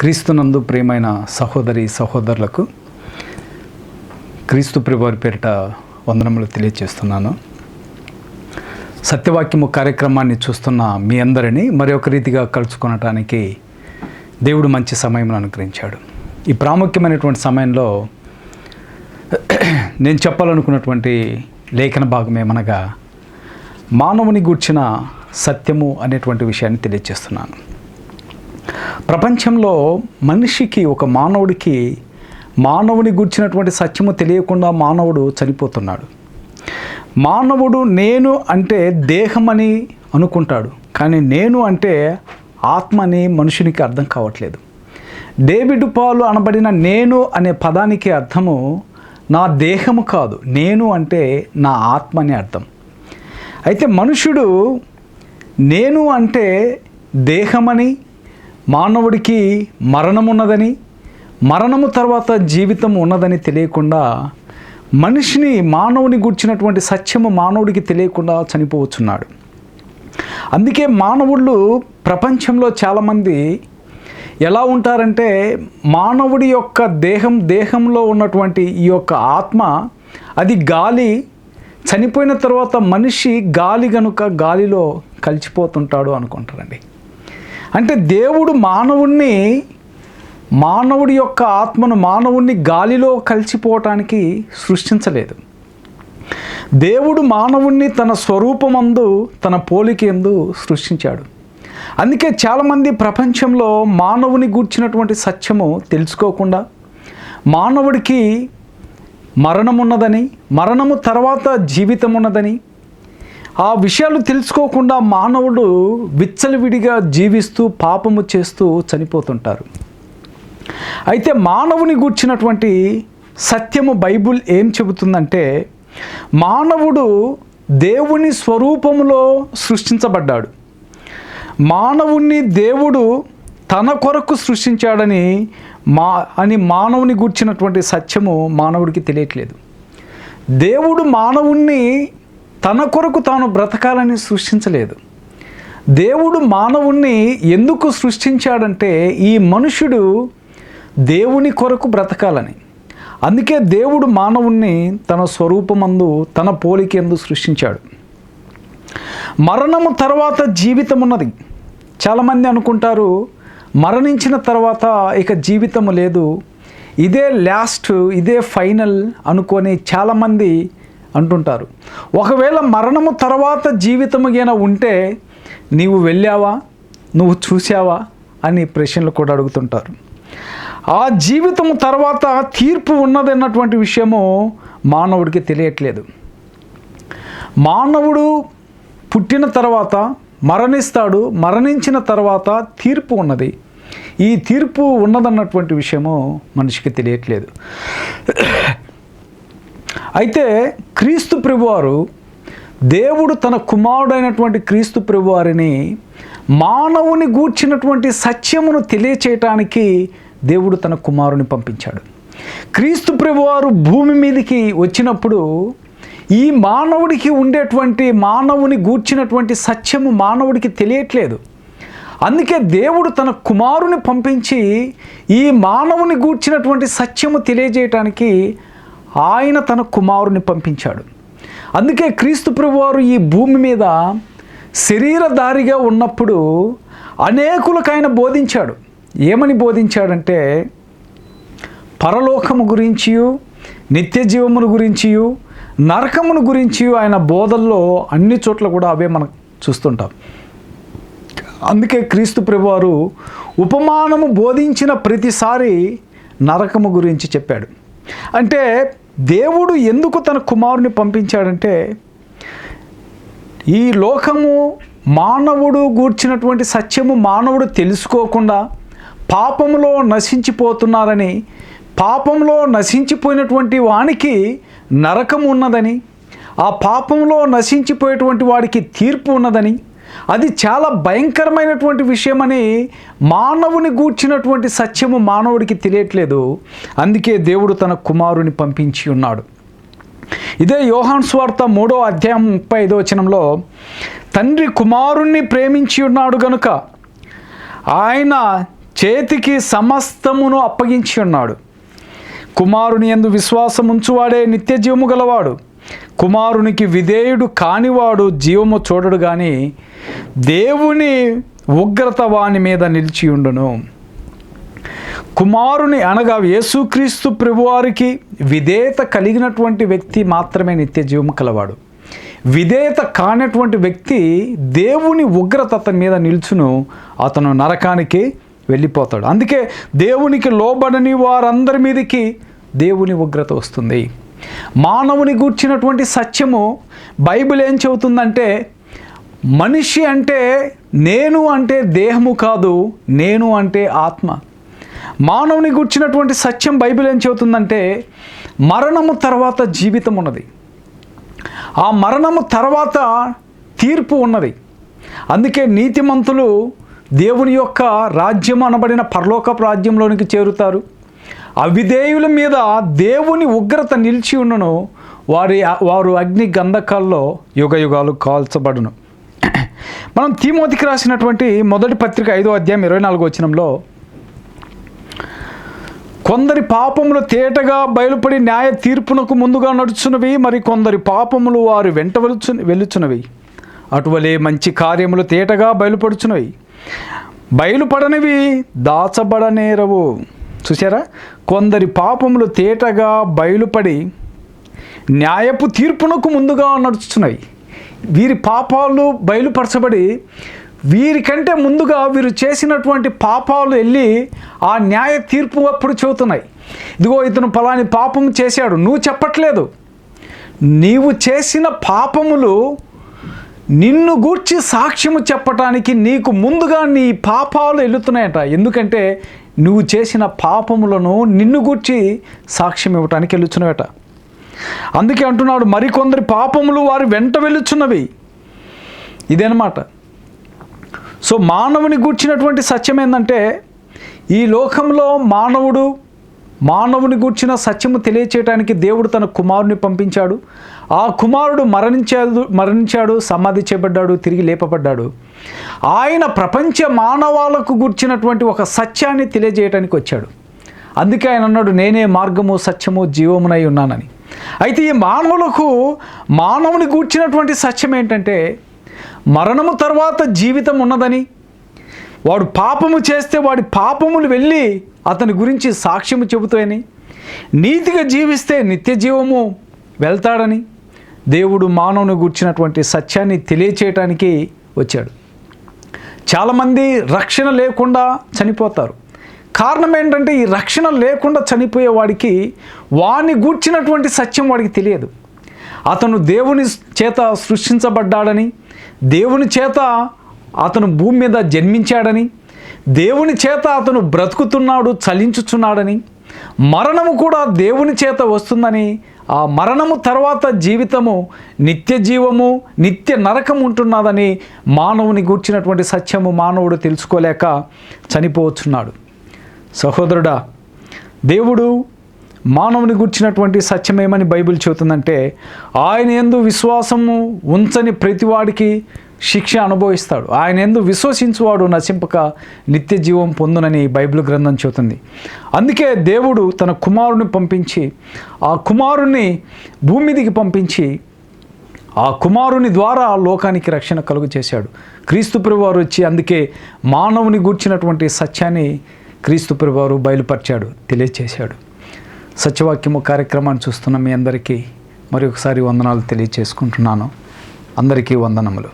క్రీస్తునందు ప్రియమైన సహోదరి సహోదరులకు క్రీస్తు ప్రభువారి పేరిట వందనములు తెలియజేస్తున్నాను సత్యవాక్యము కార్యక్రమాన్ని చూస్తున్న మీ అందరినీ మరి ఒక రీతిగా కలుసుకొనటానికి దేవుడు మంచి సమయం అనుగ్రహించాడు. ఈ ప్రాముఖ్యమైనటువంటి సమయంలో నేను చెప్పాలనుకున్నటువంటి లేఖన భాగం ఏమనగా మానవుని గూర్చిన సత్యము అనేటువంటి విషయాన్ని తెలియజేస్తున్నాను ప్రపంచంలో మనిషికి ఒక మానవుడికి మానవుని గుర్చినటువంటి సత్యము తెలియకుండా మానవుడు చనిపోతున్నాడు. మానవుడు నేను అంటే దేహమని అనుకుంటాడు. కానీ నేను అంటే ఆత్మ అని మనుషునికి అర్థం కావట్లేదు. డేవిడ్ పాలు అనబడిన నేను అనే పదానికి అర్థము నా దేహము కాదు. నేను అంటే నా ఆత్మ అని అర్థం. అయితే మనుషుడు నేను అంటే దేహమని మానవుడికి మరణం ఉన్నదని మరణము తర్వాత జీవితం ఉన్నదని తెలియకుండా మనిషిని మానవుని గుర్చినటువంటి సత్యము మానవుడికి తెలియకుండా చనిపోవచ్చున్నాడు. అందుకే మానవుళ్ళు ప్రపంచంలో చాలామంది ఎలా ఉంటారంటే మానవుడి యొక్క దేహం దేహంలో ఉన్నటువంటి ఈ యొక్క ఆత్మ అది గాలి చనిపోయిన తర్వాత మనిషి గాలి గనుక గాలిలో కలిసిపోతుంటాడు అనుకుంటారండి. అంటే దేవుడు మానవుణ్ణి మానవుడి యొక్క ఆత్మను మానవుణ్ణి గాలిలో కలిసిపోవటానికి సృష్టించలేదు. దేవుడు మానవుణ్ణి తన స్వరూపమందు తన పోలికందు సృష్టించాడు. అందుకే చాలామంది ప్రపంచంలో మానవుని గూర్చినటువంటి సత్యము తెలుసుకోకుండా మానవుడికి మరణం ఉన్నదని మరణము తర్వాత జీవితం ఉన్నదని ఆ విషయాలు తెలుసుకోకుండా మానవుడు విచ్చలవిడిగా జీవిస్తూ పాపము చేస్తూ చనిపోతుంటారు. అయితే మానవుని గూర్చినటువంటి సత్యము బైబుల్ ఏం చెబుతుందంటే మానవుడు దేవుని స్వరూపములో సృష్టించబడ్డాడు. మానవుణ్ణి దేవుడు తన కొరకు సృష్టించాడని మా అని మానవుని గూర్చినటువంటి సత్యము మానవుడికి తెలియట్లేదు. దేవుడు మానవుణ్ణి తన కొరకు తాను బ్రతకాలని సృష్టించలేదు. దేవుడు మానవుణ్ణి ఎందుకు సృష్టించాడంటే ఈ మనుషుడు దేవుని కొరకు బ్రతకాలని. అందుకే దేవుడు మానవుణ్ణి తన స్వరూపమందు తన పోలికెందు సృష్టించాడు. మరణము తర్వాత జీవితం ఉన్నది చాలామంది అనుకుంటారు మరణించిన తర్వాత ఇక జీవితము లేదు. ఇదే లాస్ట్ ఇదే ఫైనల్ అనుకొని చాలామంది అంటుంటారు. ఒకవేళ మరణము తర్వాత జీవితము గైనా ఉంటే నీవు వెళ్ళావా? నువ్వు చూసావా అని ప్రశ్నలు కూడా అడుగుతుంటారు. ఆ జీవితం తర్వాత తీర్పు ఉన్నదన్నటువంటి విషయము మానవుడికి తెలియట్లేదు. మానవుడు పుట్టిన తర్వాత మరణిస్తాడు మరణించిన తర్వాత తీర్పు ఉన్నది. ఈ తీర్పు ఉన్నదన్నటువంటి విషయము మనిషికి తెలియట్లేదు. అయితే క్రీస్తు ప్రభువారు దేవుడు తన కుమారుడైనటువంటి క్రీస్తు ప్రభువారిని మానవుని గూర్చినటువంటి సత్యమును తెలియచేయటానికి దేవుడు తన కుమారుని పంపించాడు. క్రీస్తు ప్రభువారు భూమి మీదకి వచ్చినప్పుడు ఈ మానవుడికి ఉండేటువంటి మానవుని గూర్చినటువంటి సత్యము మానవుడికి తెలియట్లేదు. అందుకే దేవుడు తన కుమారుని పంపించి ఈ మానవుని గూర్చినటువంటి సత్యము తెలియజేయటానికి ఆయన తన కుమారుని పంపించాడు. అందుకే క్రీస్తు ప్రభువారు ఈ భూమి మీద శరీరధారిగా ఉన్నప్పుడు అనేకులకు ఆయన బోధించాడు. ఏమని బోధించాడంటే పరలోకము గురించి నిత్య జీవమును గురించి నరకమును గురించి ఆయన బోధల్లో అన్ని చోట్ల కూడా అవే మనం చూస్తుంటాం. అందుకే క్రీస్తు ప్రభువారు ఉపమానము బోధించిన ప్రతిసారి నరకము గురించి చెప్పాడు. అంటే దేవుడు ఎందుకు తన కుమారుని పంపించాడంటే ఈ లోకము మానవుడు గూర్చినటువంటి సత్యము మానవుడు తెలుసుకోకుండా పాపంలో నశించిపోతున్నారని పాపంలో నశించిపోయినటువంటి వానికి నరకం ఉన్నదని ఆ పాపంలో నశించిపోయేటువంటి వాడికి తీర్పు ఉన్నదని అది చాలా భయంకరమైనటువంటి విషయమని మానవుని గూర్చినటువంటి సత్యము మానవుడికి తెలియట్లేదు. అందుకే దేవుడు తన కుమారుని పంపించి ఉన్నాడు. ఇదే యోహాన్ స్వార్త మూడో అధ్యాయం ముప్పై ఐదో వచనంలో తండ్రి కుమారుణ్ణి ప్రేమించి ఉన్నాడు గనుక ఆయన చేతికి సమస్తమును అప్పగించి ఉన్నాడు. కుమారుని ఎందు విశ్వాసం ఉంచువాడే నిత్య జీవము గలవాడు. కుమారునికి విధేయుడు కానివాడు జీవము చూడడు కానీ దేవుని ఉగ్రత వాని మీద నిలిచి ఉండును. కుమారుని అనగా యేసుక్రీస్తు ప్రభువారికి విధేయత కలిగినటువంటి వ్యక్తి మాత్రమే నిత్య జీవము కలవాడు. విధేయత కానటువంటి వ్యక్తి దేవుని ఉగ్రత అతని మీద నిల్చును అతను నరకానికి వెళ్ళిపోతాడు. అందుకే దేవునికి లోబడని వారందరి మీదకి దేవుని ఉగ్రత వస్తుంది. మానవుని గూర్చినటువంటి సత్యము బైబిల్ ఏం చెబుతుందంటే మనిషి అంటే నేను అంటే దేహము కాదు నేను అంటే ఆత్మ. మానవుని గుర్చినటువంటి సత్యం బైబిల్ ఏం చెబుతుందంటే మరణము తర్వాత జీవితం ఉన్నది. ఆ మరణము తర్వాత తీర్పు ఉన్నది. అందుకే నీతిమంతులు దేవుని యొక్క రాజ్యం అనబడిన పరలోకపు రాజ్యంలోనికి చేరుతారు. అవిధేయుల మీద దేవుని ఉగ్రత నిలిచి ఉన్నను వారి వారు అగ్ని గంధకాల్లో యుగ యుగాలు కాల్చబడును. మనం తీమోతికి రాసినటువంటి మొదటి పత్రిక ఐదో అధ్యాయం ఇరవై నాలుగు వచనంలో కొందరి పాపములు తేటగా బయలుపడి న్యాయ తీర్పునకు ముందుగా నడుచున్నవి మరి కొందరి పాపములు వారు వెంట వెలుచు వెళ్ళుచున్నవి అటువలే మంచి కార్యములు తేటగా బయలుపడుచున్నవి బయలుపడనివి దాచబడనేరవు. చూసారా కొందరి పాపములు తేటగా బయలుపడి న్యాయపు తీర్పునకు ముందుగా నడుచుతున్నాయి వీరి పాపాలు బయలుపరచబడి వీరికంటే ముందుగా వీరు చేసినటువంటి పాపాలు వెళ్ళి ఆ న్యాయ తీర్పు అప్పుడు చెబుతున్నాయి. ఇదిగో ఇతను పలాని పాపం చేశాడు. నువ్వు చెప్పట్లేదు. నీవు చేసిన పాపములు నిన్ను గూర్చి సాక్ష్యము చెప్పటానికి నీకు ముందుగా నీ పాపాలు వెళుతున్నాయట ఎందుకంటే నువ్వు చేసిన పాపములను నిన్ను గూర్చి సాక్ష్యం ఇవ్వటానికి వెళ్ళుచున్నవేట. అందుకే అంటున్నాడు మరికొందరి పాపములు వారి వెంట వెళ్ళుచున్నవి. ఇదనమాట. సో మానవుని గూర్చినటువంటి సత్యం ఏంటంటే ఈ లోకంలో మానవుడు మానవుని గూర్చిన సత్యము తెలియచేయటానికి దేవుడు తన కుమారుని పంపించాడు. ఆ కుమారుడు మరణించాడు మరణించాడు సమాధి చేయబడ్డాడు తిరిగి లేపబడ్డాడు. ఆయన ప్రపంచ మానవాళకు గూర్చినటువంటి ఒక సత్యాన్ని తెలియజేయటానికి వచ్చాడు. అందుకే ఆయన అన్నాడు నేనే మార్గము సత్యము జీవమునై ఉన్నానని. అయితే ఈ మానవులకు మానవుని గూర్చినటువంటి సత్యం ఏంటంటే మరణము తర్వాత జీవితం ఉన్నదని వాడు పాపము చేస్తే వాడి పాపములు వెళ్ళి అతని గురించి సాక్ష్యము చెబుతాయని నీతిగా జీవిస్తే నిత్య జీవము వెళ్తాడని దేవుడు మానవుని గుర్చినటువంటి సత్యాన్ని తెలియచేయటానికి వచ్చాడు. చాలామంది రక్షణ లేకుండా చనిపోతారు. కారణం ఏంటంటే ఈ రక్షణ లేకుండా చనిపోయే వాడికి వాని గూర్చినటువంటి సత్యం వాడికి తెలియదు. అతను దేవుని చేత సృష్టించబడ్డాడని దేవుని చేత అతను భూమి మీద జన్మించాడని దేవుని చేత అతను బ్రతుకుతున్నాడు చలించుచున్నాడని మరణము కూడా దేవుని చేత వస్తుందని ఆ మరణము తర్వాత జీవితము నిత్య జీవము నిత్య నరకం ఉంటున్నదని మానవుని గూర్చినటువంటి సత్యము మానవుడు తెలుసుకోలేక చనిపోవచ్చున్నాడు సహోదరుడా దేవుడు మానవుని గుర్చినటువంటి సత్యమేమని బైబిల్ చెబుతుందంటే ఆయన ఎందు విశ్వాసము ఉంచని ప్రతివాడికి శిక్ష అనుభవిస్తాడు. ఆయన ఎందు విశ్వసించువాడు నశింపక నిత్య జీవం పొందునని బైబిల్ గ్రంథం చెబుతుంది. అందుకే దేవుడు తన కుమారుని పంపించి ఆ కుమారుని భూమి మీదికి పంపించి ఆ కుమారుని ద్వారా లోకానికి రక్షణ కలుగు చేశాడు. క్రీస్తు వారు వచ్చి అందుకే మానవుని గూర్చినటువంటి సత్యాన్ని క్రీస్తు వారు బయలుపరిచాడు తెలియచేశాడు. సత్యవాక్యము కార్యక్రమాన్ని చూస్తున్న మీ అందరికీ మరి ఒకసారి వందనాలు తెలియచేసుకుంటున్నాను. అందరికీ వందనములు.